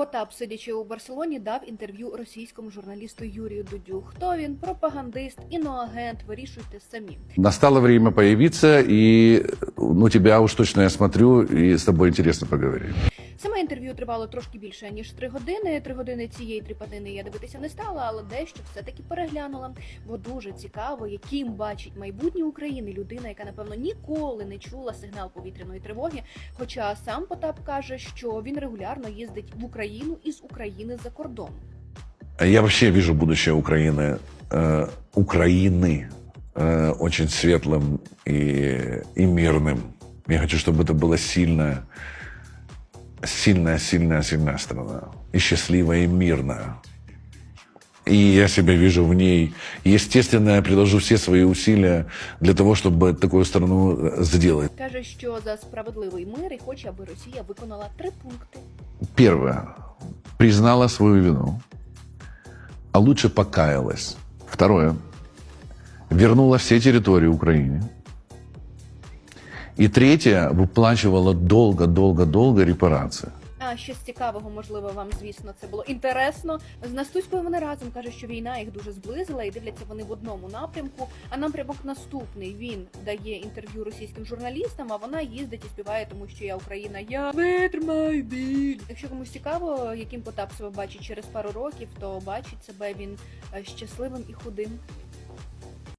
Потап, сидячи у Барселоні, дав інтерв'ю російському журналісту Юрію Дудю. Хто він? Пропагандист, іноагент. Вирішуйте самі. Настало время появиться, і ну тебя уж точно я смотрю, і з тобою інтересно поговорить. Саме інтерв'ю тривало трошки більше ніж три години. Три години цієї тріпанини я дивитися не стала, але дещо все-таки переглянула. Бо дуже цікаво, яким бачить майбутнє України людина, яка напевно ніколи не чула сигнал повітряної тривоги. Хоча сам Потап каже, що він регулярно їздить в Україну із України за кордон. Я вообще вижу будущее Украины, э, Украины э, очень светлым и, и мирным. Я хочу, чтобы это была сильная, сильная, сильная, сильная страна. И счастливая, и мирная. И я себя вижу в ней. Естественно, я приложу все свои усилия для того, чтобы такую страну э, сделать. Каже, що за справедливий мир і хоче, аби Росія виконала три пункти. Первое. Признала свою вину. А лучше покаялась. Второе. Вернула все территории Украине. И третье. Выплачивала долго-долго-долго репарации. А щось цікавого, можливо, вам, звісно, це було інтересно. З Настуською вони разом каже, що війна їх дуже зблизила і дивляться вони в одному напрямку. А напрямок наступний він дає інтерв'ю російським журналістам, а вона їздить і співає, тому що я Україна, я витримаю біль. Якщо комусь цікаво, яким Потап себе бачить через пару років, то бачить себе він е, щасливим і худим.